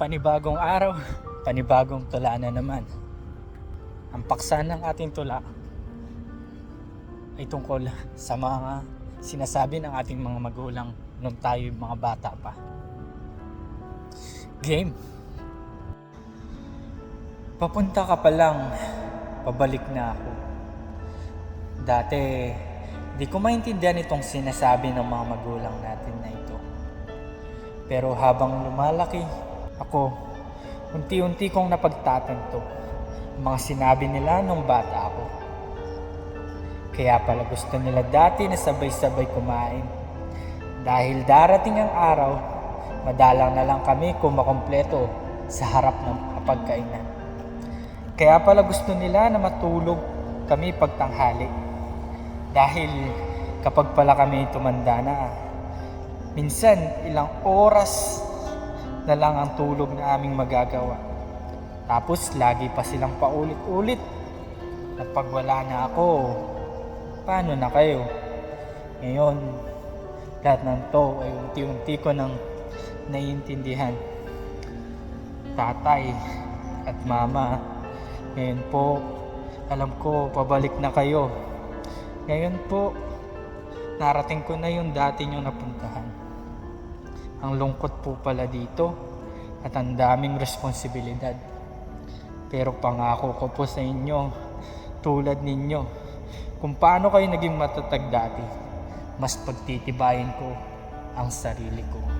Panibagong araw, panibagong tula na naman. Ang paksa ng ating tula ay tungkol sa mga sinasabi ng ating mga magulang nung tayo mga bata pa. Game. Papunta ka pa lang, pabalik na ako. Dati, di ko maintindihan itong sinasabi ng mga magulang natin na ito. Pero habang lumalaki, ako, unti-unti kong napagtatanto ang mga sinabi nila nung bata ako. Kaya pala gusto nila dati na sabay-sabay kumain. Dahil darating ang araw, madalang na lang kami kumakompleto sa harap ng kapagkainan. Kaya pala gusto nila na matulog kami pagtanghali. Dahil kapag pala kami tumanda na, minsan ilang oras na lang ang tulog na aming magagawa. Tapos lagi pa silang paulit-ulit na pag wala na ako, paano na kayo? Ngayon, lahat ng to ay unti-unti ko nang naiintindihan. Tatay at mama, ngayon po, alam ko, pabalik na kayo. Ngayon po, narating ko na yung dati nyo napuntahan. Ang lungkot po pala dito at ang daming responsibilidad. Pero pangako ko po sa inyo, tulad ninyo, kung paano kayo naging matatag dati, mas pagtitibayin ko ang sarili ko.